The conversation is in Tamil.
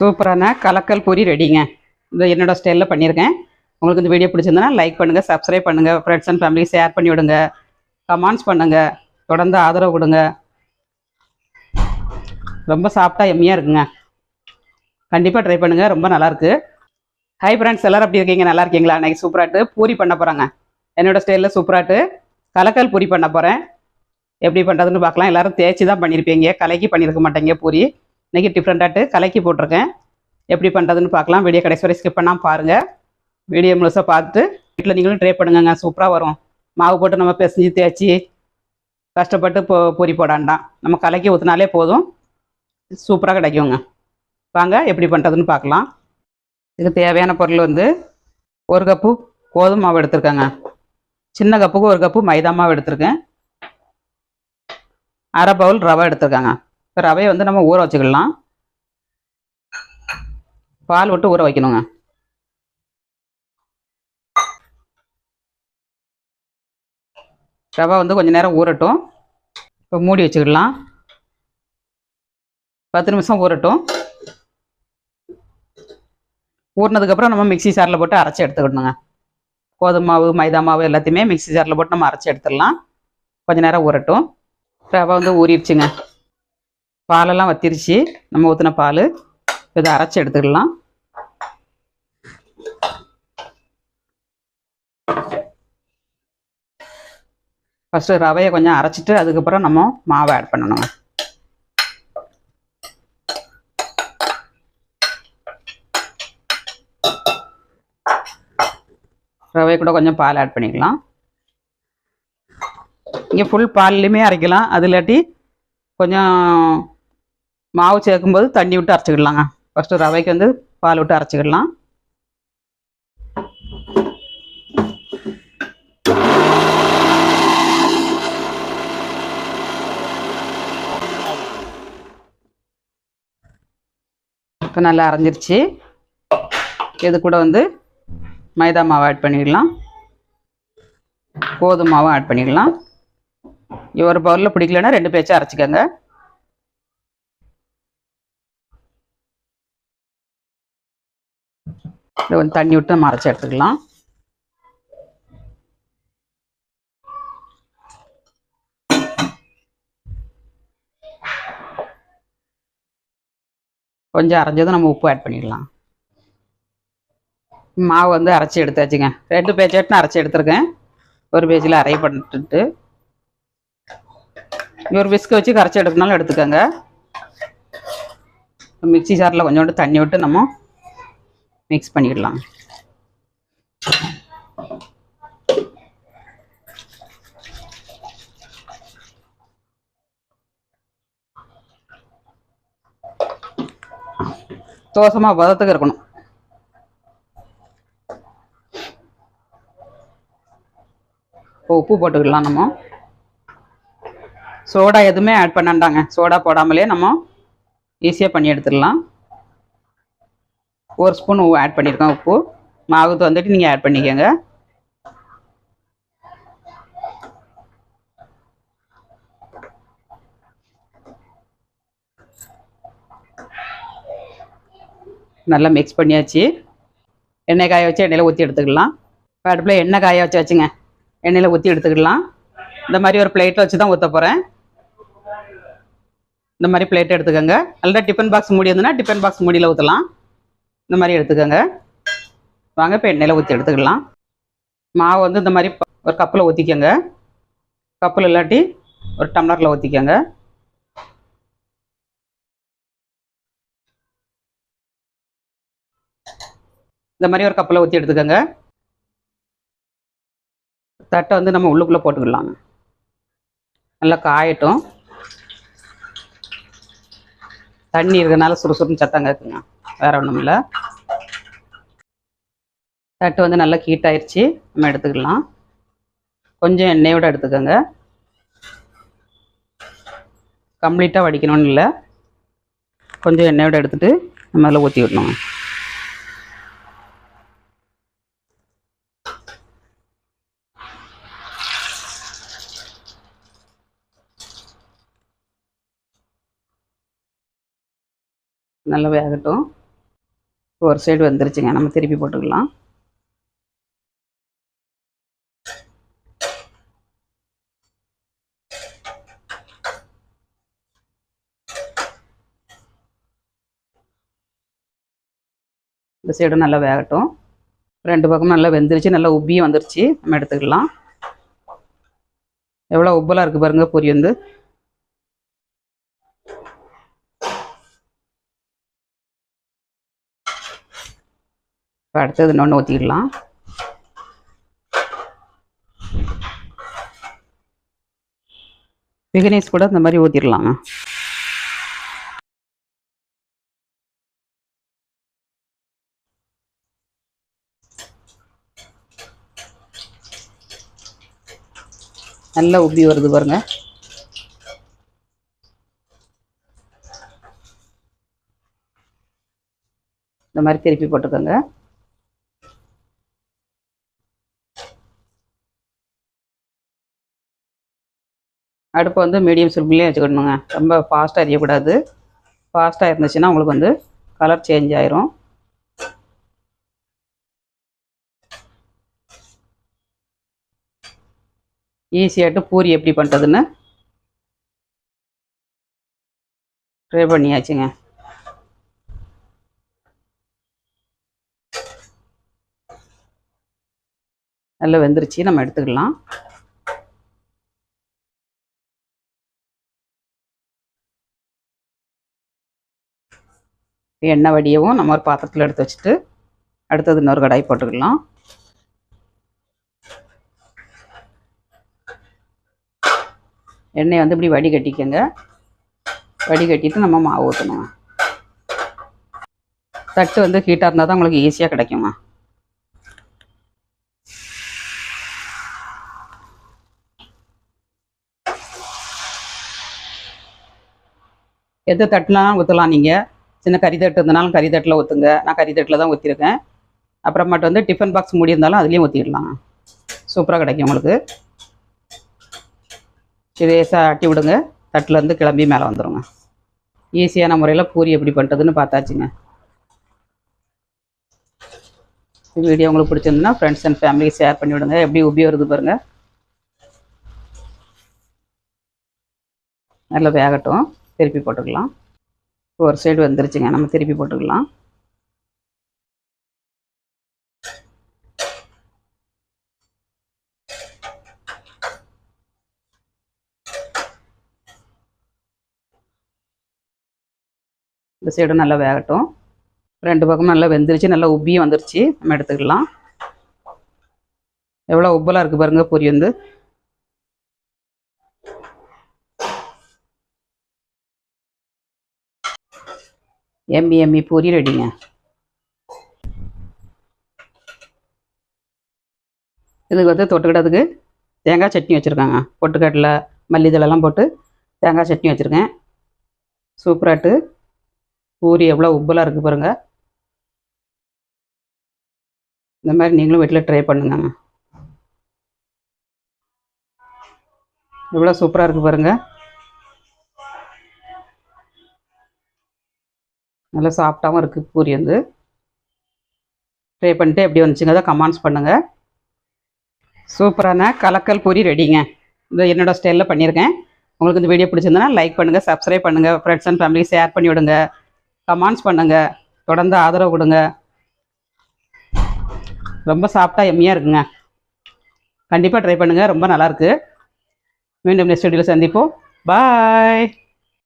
சூப்பரான கலக்கல் பூரி ரெடிங்க. இந்த என்னோட ஸ்டைலில் பண்ணியிருக்கேன். உங்களுக்கு இந்த வீடியோ பிடிச்சிருந்தனா லைக் பண்ணுங்கள் சப்ஸ்கிரைப் பண்ணுங்கள் ஃப்ரெண்ட்ஸ் அண்ட் ஃபேமிலி ஷேர் பண்ணி விடுங்க. கமெண்ட்ஸ் பண்ணுங்கள் தொடர்ந்து ஆதரவு கொடுங்க. ரொம்ப சாப்பிட்டா எம்மியாக இருக்குங்க. கண்டிப்பாக ட்ரை பண்ணுங்கள் ரொம்ப நல்லாயிருக்கு ஹை ஃப்ரெண்ட்ஸ் எல்லோரும் எப்படி இருக்கீங்க? நல்லா இருக்கீங்களா? அன்றைக்கி சூப்பராட்டு பூரி பண்ண போகிறாங்க என்னோடய ஸ்டைலில் சூப்பராட்டு கலக்கல் பூரி பண்ண போகிறேன் எப்படி பண்ணுறதுன்னு பார்க்கலாம். எல்லோரும் தேய்ச்சி தான் பண்ணியிருப்பீங்க கலக்கி பண்ணியிருக்க மாட்டேங்க பூரி. இன்றைக்கி டிஃப்ரெண்ட்டாட்டு கலக்கி போட்டிருக்கேன். எப்படி பண்ணுறதுன்னு பார்க்கலாம். வீடியோ கடைசி வரை ஸ்கிப் பண்ணால் பாருங்கள் வீடியோ முழுசாக பார்த்துட்டு வீட்டில் நீங்களும் ட்ரை பண்ணுங்கங்க. சூப்பராக வரும். மாவு போட்டு நம்ம பிசைஞ்சு தேய்ச்சி கஷ்டப்பட்டு பொ பொறி போடாண்டாம் நம்ம கலக்கி ஊற்றினாலே போதும். சூப்பராக கிடைக்குங்க. வாங்க எப்படி பண்ணுறதுன்னு பார்க்கலாம். இதுக்கு தேவையான பொருள் வந்து ஒரு கப்பு கோதுமை மாவு எடுத்திருக்கேங்க. சின்ன கப்புக்கு ஒரு கப்பு மைதா மாவு எடுத்திருக்கேன். அரை பவுல் ரவை எடுத்திருக்காங்க. இப்போ ரவையை வந்து நம்ம ஊற வச்சுக்கலாம். பால் விட்டு ஊற வைக்கணுங்க. ரவை வந்து கொஞ்ச நேரம் ஊறட்டும். இப்போ மூடி வச்சுக்கிடலாம் பத்து நிமிஷம் ஊறட்டும். ஊறினதுக்கப்புறம் நம்ம மிக்ஸி ஜாரில் போட்டு அரைச்சி எடுத்துக்கணுங்க. கோதுமை மாவு மைதா மாவு எல்லாத்தையுமே மிக்ஸி ஜாரில் போட்டு நம்ம அரைச்சி எடுத்துடலாம். கொஞ்ச நேரம் ஊறட்டும். ரவை வந்து ஊறிடுச்சுங்க. பாலெல்லாம் வத்திருச்சு. நம்ம ஊற்றின பால். இதை அரைச்சி எடுத்துக்கலாம். ஃபஸ்ட்டு ரவையை கொஞ்சம் அரைச்சிட்டு அதுக்கப்புறம் நம்ம மாவை ஆட் பண்ணணும். ரவை கூட கொஞ்சம் பால் ஆட் பண்ணிக்கலாம். இங்கே ஃபுல் பால்லையுமே அரைக்கலாம். அது இல்லாட்டி கொஞ்சம் மாவு சேர்க்கும்போது தண்ணி விட்டு அரைச்சிக்கிடலாங்க. ஃபஸ்ட்டு ரவைக்கு வந்து பால் விட்டு அரைச்சிக்கிடலாம். இப்போ நல்லா அரைஞ்சிருச்சு. இது கூட வந்து மைதா மாவு ஆட் பண்ணிடலாம். கோதுமாவும் ஆட் பண்ணிடலாம். ஒரு பவுலில் பிடிக்கலன்னா ரெண்டு பேச்சும் அரைச்சிக்கோங்க. இதை கொஞ்சம் தண்ணி விட்டு நம்ம அரைச்சி எடுத்துக்கலாம். கொஞ்சம் அரைஞ்சதும் நம்ம உப்பு ஆட் பண்ணிடலாம். மாவு வந்து அரைச்சி எடுத்தாச்சுங்க. ரெண்டு பேச்சாட்டு நான் அரைச்சி எடுத்திருக்கேன். ஒரு பேஜில் அரை பண்ணிட்டு ஒரு பிஸ்கு வச்சு கரைச்சி எடுக்கனாலும் எடுத்துக்கோங்க. மிக்சி சாரில் கொஞ்சோண்டு தண்ணி விட்டு நம்ம மிக்ஸ் பண்ணிடலாம். தோசமாக பதத்துக்கு இருக்கணும். இப்போ உப்பு போட்டுக்கலாம் நம்ம. சோடா எதுவுமே ஆட் பண்ணாண்டாங்க. சோடா போடாமலே நம்ம ஈஸியாக பண்ணி எடுத்துடலாம். ஒரு ஸ்பூன் ஆட் பண்ணியிருக்கோம் உப்பு. மாவுக்கு வந்துட்டு நீங்கள் ஆட் பண்ணிக்கோங்க. நல்லா மிக்ஸ் பண்ணியாச்சு. எண்ணெய் காய வச்சு எண்ணெயில் ஊற்றி எடுத்துக்கலாம். இப்போ அடுப்பில் எண்ணெய் காய வச்சு வச்சுங்க எண்ணெயில் ஊற்றி எடுத்துக்கலாம். இந்த மாதிரி ஒரு பிளேட்டில் வச்சு தான் ஊற்ற போகிறேன் இந்த மாதிரி பிளேட் எடுத்துக்கோங்க. அல்லது டிஃபன் பாக்ஸ் மூடி இருந்ததுன்னா டிஃபன் பாக்ஸ் மூடியில் ஊற்றலாம் இந்த மாதிரி எடுத்துக்கோங்க. வாங்க இப்போ எண்ணெயில் ஊற்றி எடுத்துக்கலாம். மாவு வந்து இந்த மாதிரி ஒரு கப்பில் ஊற்றிக்கோங்க கப்பில் இல்லாட்டி ஒரு டம்ளரில் ஊற்றிக்கோங்க இந்த மாதிரி ஒரு கப்பில் ஊற்றி எடுத்துக்கோங்க. தட்டை வந்து நம்ம உள்ளுக்குள்ளே போட்டுக்கலாங்க. நல்லா காயட்டும். தண்ணி இருக்கிறதுனால சுறுசுறுன்னு சத்தம் கேட்குங்க வேற ஒன்றும் இல்லை. தட்டு வந்து நல்லா ஹீட் ஆயிடுச்சு நம்ம எடுத்துக்கலாம். கொஞ்சம் எண்ணெயோட எடுத்துக்கோங்க. கம்ப்ளீட்டாக வடிக்கணும்னு இல்லை. கொஞ்சம் எண்ணெயோட எடுத்துட்டு நம்ம அதில் ஊற்றி விடணும் நல்லா வேகட்டும் ஒரு சைடு வந்துருச்சுங்க. நம்ம திருப்பி போட்டுக்கலாம். இந்த சைடும் நல்லா வேகட்டும் ரெண்டு பக்கமும் நல்லா வெந்துருச்சு. நல்லா உப்பியும் வந்துருச்சு. நம்ம எடுத்துக்கலாம். எவ்வளோ உப்பெல்லாம் இருக்குது பாருங்க. பொரி வந்து இப்போ அடுத்தது இன்னொன்று ஊற்றிடலாம் பிகினீஸ் கூட இந்த மாதிரி ஊற்றிடலாங்க நல்லா உப்பி வருது பாருங்க. இந்த மாதிரி திருப்பி போட்டுக்கோங்க. அடுப்பு வந்து மீடியம் சிம்லேயே வச்சுக்கணுங்க. ரொம்ப ஃபாஸ்ட்டாக எரியக்கூடாது. ஃபாஸ்ட்டாக இருந்துச்சுன்னா உங்களுக்கு வந்து கலர் சேஞ்ச் ஆயிரும். ஈஸியாகிட்டு பூரி எப்படி பண்ணுறதுன்னு ட்ரை பண்ணியாச்சுங்க. நல்லா வெந்துருச்சு. நம்ம எடுத்துக்கலாம். எண்ணெய் வடியவும் நம்ம ஒரு பாத்திரத்தில் எடுத்து வச்சுட்டு அடுத்தது இன்னொரு கடாய் போட்டுக்கலாம். எண்ணெயை வந்து இப்படி வடிகட்டிக்கங்க. வடிகட்டிட்டு நம்ம மாவு ஊற்றணுங்க தட்டு வந்து ஹீட்டாக இருந்தால் தான் உங்களுக்கு ஈஸியாக கிடைக்குமா? எது தட்டுலாம் ஊற்றலாம் நீங்கள் சின்ன கறி தட்டு இருந்தனாலும் கறி தட்டில் ஊற்றுங்க நான் கறி தட்டில் தான் ஊற்றிருக்கேன் அப்புறமாட்டு வந்து டிஃபன் பாக்ஸ் மூடி இருந்தாலும் அதுலேயும் ஒத்திடலாம். சூப்பராக கிடைக்கும் உங்களுக்கு. லேசாக ஆட்டி விடுங்க. தட்டிலேருந்து கிளம்பி மேலே வந்துடுங்க ஈஸியான முறையில் பூரி எப்படி பண்ணுறதுன்னு பார்த்தாச்சுங்க. வீடியோ உங்களுக்கு பிடிச்சிருந்துன்னா ஃப்ரெண்ட்ஸ் அண்ட் ஃபேமிலிக்கு ஷேர் பண்ணி விடுங்க. எப்படி உபயோகிறது பாருங்கள் நல்லா வேகட்டும். திருப்பி போட்டுக்கலாம். ஒரு சைடு வந்துருச்சுங்க. நம்ம திருப்பி போட்டுக்கலாம். இந்த சைடும் நல்லா வேகட்டும். ரெண்டு பக்கமும் நல்லா வெந்துருச்சு. நல்லா உப்பியும் வந்துருச்சு. நம்ம எடுத்துக்கலாம். எவ்வளோ உப்பெல்லாம் இருக்குது பாருங்க. பொரி வந்து. எம்மி எம்மி பூரி ரெடிங்க இதுக்கு வந்து தொட்டுக்கிட்டதுக்கு தேங்காய் சட்னி வச்சுருக்காங்க. பொட்டுக்கடலை மல்லிதழெல்லாம் போட்டு தேங்காய் சட்னி வச்சுருக்கேன். சூப்பராட்டு பூரி எவ்வளோ உப்பலாக இருக்குது பாருங்கள் இந்த மாதிரி நீங்களும் வீட்டில் ட்ரை பண்ணுங்க எவ்வளோ சூப்பராக இருக்குது பாருங்கள் நல்லா சாஃப்டாகவும் இருக்குது பூரி வந்து ட்ரை பண்ணிட்டு எப்படி வந்துச்சுங்க தான் கமெண்ட்ஸ் பண்ணுங்கள் சூப்பரான கலக்கல் பூரி ரெடிங்க இந்த என்னோடய ஸ்டைலில் பண்ணியிருக்கேன். உங்களுக்கு இந்த வீடியோ பிடிச்சிருந்தனா லைக் பண்ணுங்கள் சப்ஸ்கிரைப் பண்ணுங்கள் ஃப்ரெண்ட்ஸ் அண்ட் ஃபேமிலி ஷேர் பண்ணி விடுங்க. கமெண்ட்ஸ் பண்ணுங்கள் தொடர்ந்து ஆதரவு கொடுங்க. ரொம்ப சாஃப்டாக எம்மியாக இருக்குங்க. கண்டிப்பாக ட்ரை பண்ணுங்கள் ரொம்ப நல்லாயிருக்கு மீண்டும் நெக்ஸ்ட் வீடியோவில் சந்திப்போம். பாய்